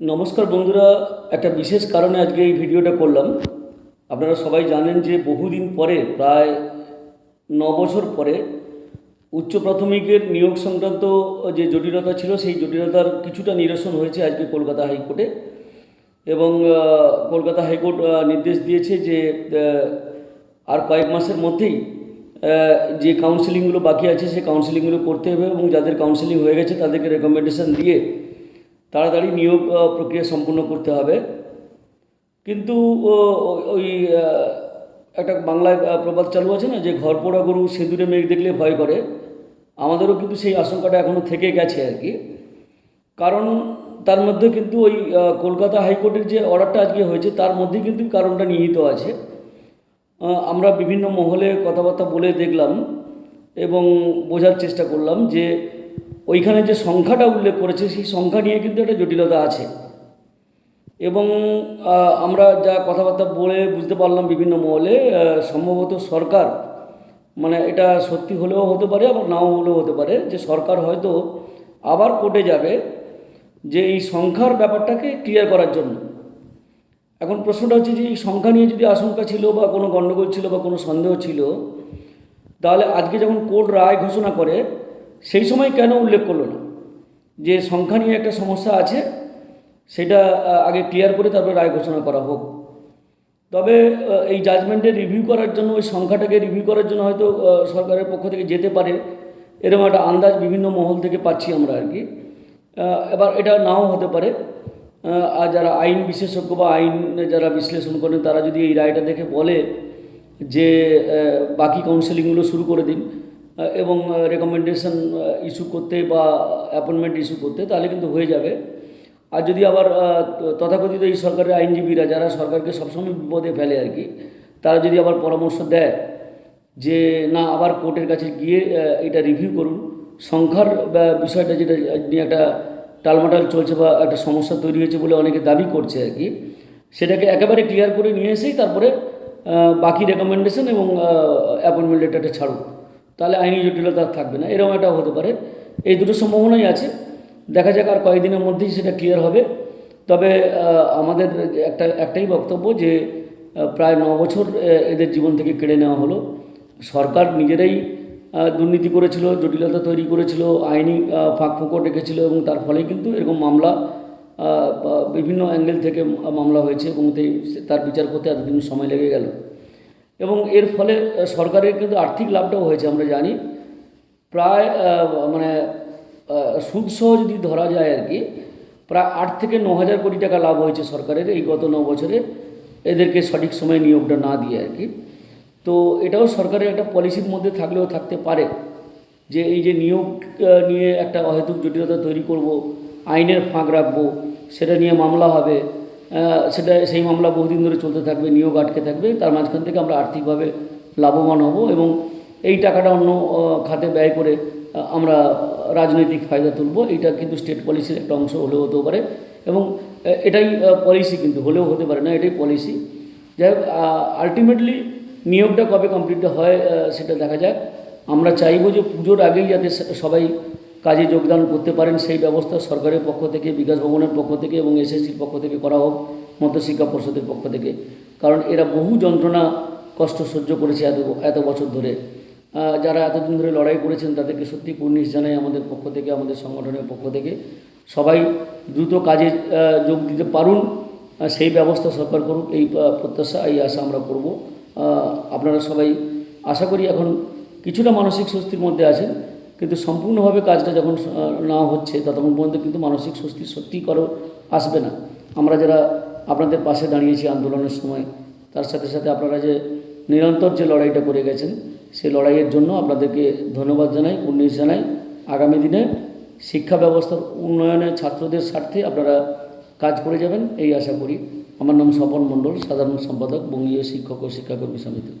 নমস্কার বন্ধুরা, একটা বিশেষ কারণে আজকে এই ভিডিওটা করলাম। আপনারা সবাই জানেন যে বহুদিন পরে, প্রায় ন বছর পরে, উচ্চ প্রাথমিকের নিয়োগ সংক্রান্ত যে জটিলতা ছিল, সেই জটিলতার কিছুটা নিরসন হয়েছে আজকে কলকাতা হাইকোর্টে। এবং কলকাতা হাইকোর্ট নির্দেশ দিয়েছে যে আর কয়েক মাসের মধ্যেই যে কাউন্সিলিংগুলো বাকি আছে, সেই কাউন্সিলিংগুলো করতে হবে এবং যাদের কাউন্সিলিং হয়ে গেছে, তাদেরকে রেকমেন্ডেশন দিয়ে তাড়াতাড়ি নিয়োগ প্রক্রিয়া সম্পূর্ণ করতে হবে। কিন্তু ওই একটা বাংলায় প্রবাদ চালু আছে না, যে ঘর পোড়া গরু সিঁদুরে মেঘ দেখলে ভয় করে, আমাদেরও কিন্তু সেই আশঙ্কাটা এখনও থেকে গেছে আর কি। কারণ, তার মধ্যে কিন্তু ওই কলকাতা হাইকোর্টের যে অর্ডারটা আজকে হয়েছে, তার মধ্যে কিন্তু কারণটা নিহিত আছে। আমরা বিভিন্ন মহলে কথাবার্তা বলে দেখলাম এবং বোঝার চেষ্টা করলাম যে ওইখানে যে সংখ্যাটা উল্লেখ করেছে, সেই সংখ্যা নিয়ে কিন্তু একটা জটিলতা আছে। এবং আমরা যা কথাবার্তা বলে বুঝতে পারলাম বিভিন্ন মহলে সম্ভবত সরকার মানে এটা সত্যি হলেও হতে পারে, আবার নাও হলেও হতে পারে, যে সরকার হয়তো আবার কোর্টে যাবে যে এই সংখ্যার ব্যাপারটাকে ক্লিয়ার করার জন্য। এখন প্রশ্নটা হচ্ছে যে এই সংখ্যা নিয়ে যদি আশঙ্কা ছিল বা কোনো গণ্ডগোল ছিল বা কোনো সন্দেহ ছিল, তাহলে আজকে যখন কোর্ট রায় ঘোষণা করে সেই সময় কেন উল্লেখ করল না? যে সংখ্যা নিয়ে একটা সমস্যা আছে, সেটা আগে ক্লিয়ার করে তারপরে রায় ঘোষণা করা হোক। তবে এই জাজমেন্টে রিভিউ করার জন্য, ওই সংখ্যাটাকে রিভিউ করার জন্য হয়তো সরকারের পক্ষ থেকে যেতে পারে। এরকম একটা আন্দাজ বিভিন্ন মহল থেকে পাচ্ছি আমরা আর কি। এবার এটা নাও হতে পারে। আর যারা আইন বিশেষজ্ঞ বা আইন যারা বিশ্লেষণ করেন, তারা যদি এই রায়টা দেখে বলে যে বাকি কাউন্সেলিংগুলো শুরু করে দিন এবং রেকমেন্ডেশন ইস্যু করতে বা অ্যাপয়েন্টমেন্ট ইস্যু করতে, তাহলে কিন্তু হয়ে যাবে। আর যদি আবার তথাকথিত এই সরকারের আইনজীবীরা, যারা সরকারকে সবসময় বিপদে ফেলে আর কি, তারা যদি আবার পরামর্শ দেয় যে, না, আবার কোর্টের কাছে গিয়ে এটা রিভিউ করুন। সংখ্যার বিষয়টা যেটা, নিয়ে একটা টালমাটাল চলছে বা একটা সমস্যা তৈরি হয়েছে বলে অনেকে দাবি করছে আর কি, সেটাকে একেবারে ক্লিয়ার করে নিয়ে এসেই তারপরে বাকি রেকমেন্ডেশন এবং অ্যাপয়েন্টমেন্ট লেটারটা ছাড়ুক তাহলে আইনি জটিলতা থাকবে না, এরকম একটা হতে পারে। এই দুটো সম্ভাবনাই আছে। দেখা যাক আর কয়েকদিনের মধ্যেই সেটা ক্লিয়ার হবে। তবে আমাদের একটা, একটাই বক্তব্য যে প্রায় ন বছর এদের জীবন থেকে কেড়ে নেওয়া হলো। সরকার নিজেরাই দুর্নীতি করেছিল, জটিলতা তৈরি করেছিল, আইনি ফাঁক ফাঁকফোঁকর রেখেছিল এবং তার ফলেই কিন্তু এরকম মামলা বিভিন্ন অ্যাঙ্গেল থেকে মামলা হয়েছে এবং তার বিচার করতে এতদিন সময় লেগে গেল। এবং এর ফলে সরকারের কিন্তু আর্থিক লাভটাও হয়েছে, আমরা জানি। প্রায় মানে সুদসহ যদি ধরা যায় আর কি, প্রায় আট থেকে ন হাজার কোটি টাকা লাভ হয়েছে সরকারের এই গত ন বছরে। এদেরকে সঠিক সময়ে নিয়োগটা না দিয়ে আর কি। তো এটাও সরকারের একটা পলিসির মধ্যে থাকলেও থাকতে পারে যে, এই যে নিয়োগ নিয়ে একটা অহেতুক জটিলতা তৈরি করব, আইনের ফাঁক রাখব, সেটা নিয়ে মামলা হবে সেটা সেই মামলা বহুদিন ধরে চলতে থাকবে, নিয়োগ আটকে থাকবে। তার মাঝখান থেকে আমরা আর্থিকভাবে লাভবান হব এবং এই টাকাটা অন্য খাতে ব্যয় করে আমরা রাজনৈতিক ফায়দা তুলব। এটা কিন্তু স্টেট পলিসির একটা অংশ হলেও হতেও পারে এবং এটাই পলিসি কিন্তু, হলেও হতে পারে না, এটাই পলিসি যাই হোক আলটিমেটলি নিয়োগটা কবে কমপ্লিট হয় সেটা দেখা যাক। আমরা চাইব যে পুজোর আগেই যাতে সবাই কাজে যোগদান করতে পারেন, সেই ব্যবস্থা সরকারের পক্ষ থেকে, বিকাশ ভবনের পক্ষ থেকে এবং এসএসসির পক্ষ থেকে করা হোক মধ্যশিক্ষা পর্ষদের পক্ষ থেকে। কারণ এরা বহু যন্ত্রণা, কষ্ট সহ্য করেছে এত এত বছর ধরে। যারা এতদিন ধরে লড়াই করেছেন, তাদেরকে সত্যি কুর্নিশ জানাই আমাদের পক্ষ থেকে, আমাদের সংগঠনের পক্ষ থেকে। সবাই দ্রুত কাজে যোগ দিতে পারুন সেই ব্যবস্থা সরকার করুক, এই প্রত্যাশা, এই আশা আমরা করব। আপনারা সবাই আশা করি এখন কিছুটা মানসিক স্বস্তির মধ্যে আছেন। কিন্তু সম্পূর্ণভাবে কাজটা যখন না হচ্ছে, ততক্ষণ পর্যন্ত কিন্তু মানসিক স্বস্তি সত্যি করো আসবে না। আমরা যারা আপনাদের পাশে দাঁড়িয়েছি আন্দোলনের সময়, তার সাথে সাথে আপনারা যে নিরন্তর যে লড়াইটা করে গেছেন সেই লড়াইয়ের জন্য আপনাদেরকে ধন্যবাদ জানাই উন্নিশ জানাই। আগামী দিনে শিক্ষা ব্যবস্থার উন্নয়নে ছাত্রদের স্বার্থে আপনারা কাজ করে যাবেন, এই আশা করি। আমার নাম স্বপন মণ্ডল, সাধারণ সম্পাদক, বঙ্গীয় শিক্ষক ও শিক্ষাকর্মী সমিতি।